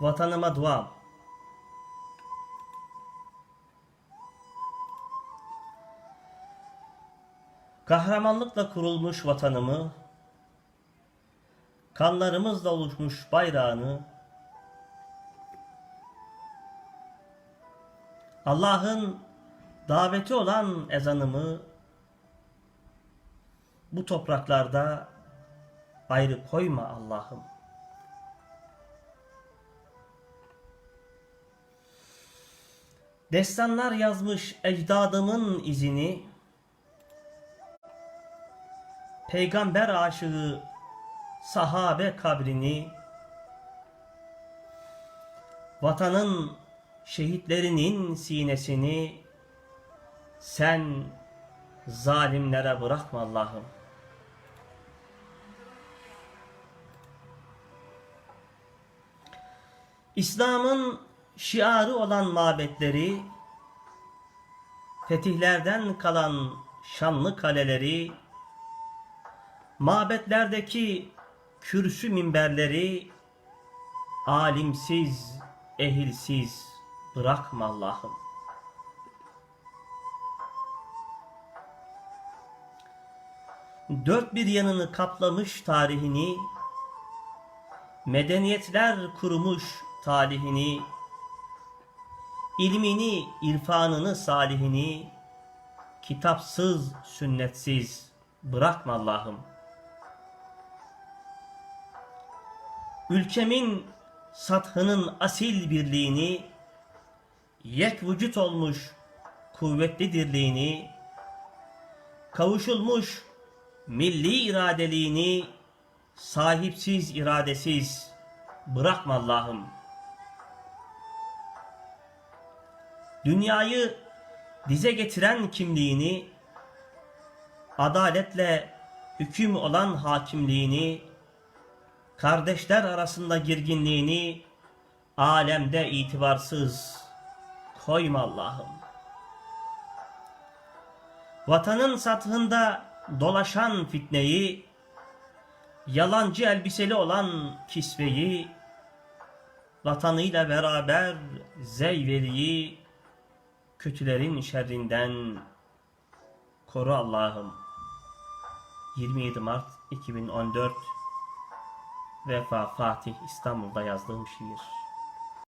Vatanıma duam. Kahramanlıkla kurulmuş vatanımı, kanlarımızla oluşmuş bayrağını, Allah'ın daveti olan ezanımı bu topraklarda ayrı koyma Allah'ım. Destanlar yazmış ecdadımın izini, peygamber aşığı sahabe kabrini, vatanın şehitlerinin sinesini. Sen zalimlere bırakma Allah'ım. İslam'ın şiarı olan mabetleri, fetihlerden kalan şanlı kaleleri, mabetlerdeki kürsü minberleri, alimsiz, ehilsiz bırakma Allah'ım. Dört bir yanını kaplamış tarihini, medeniyetler kurumuş talihini, ilmini, irfanını, salihini, kitapsız, sünnetsiz bırakma Allah'ım. Ülkemin sathının asil birliğini, yek vücut olmuş kuvvetli dirliğini, kavuşulmuş milli iradeliğini, sahipsiz iradesiz bırakma Allah'ım. Dünyayı dize getiren kimliğini, adaletle hüküm olan hakimliğini, kardeşler arasında girginliğini, alemde itibarsız koyma Allah'ım. Vatanın sathında dolaşan fitneyi, yalancı elbiseli olan kisveyi, vatanıyla beraber zeyveliyi, kötülerin şerrinden koru Allah'ım. 27 Mart 2014 Vefa Fatih İstanbul'da yazdığım şiir.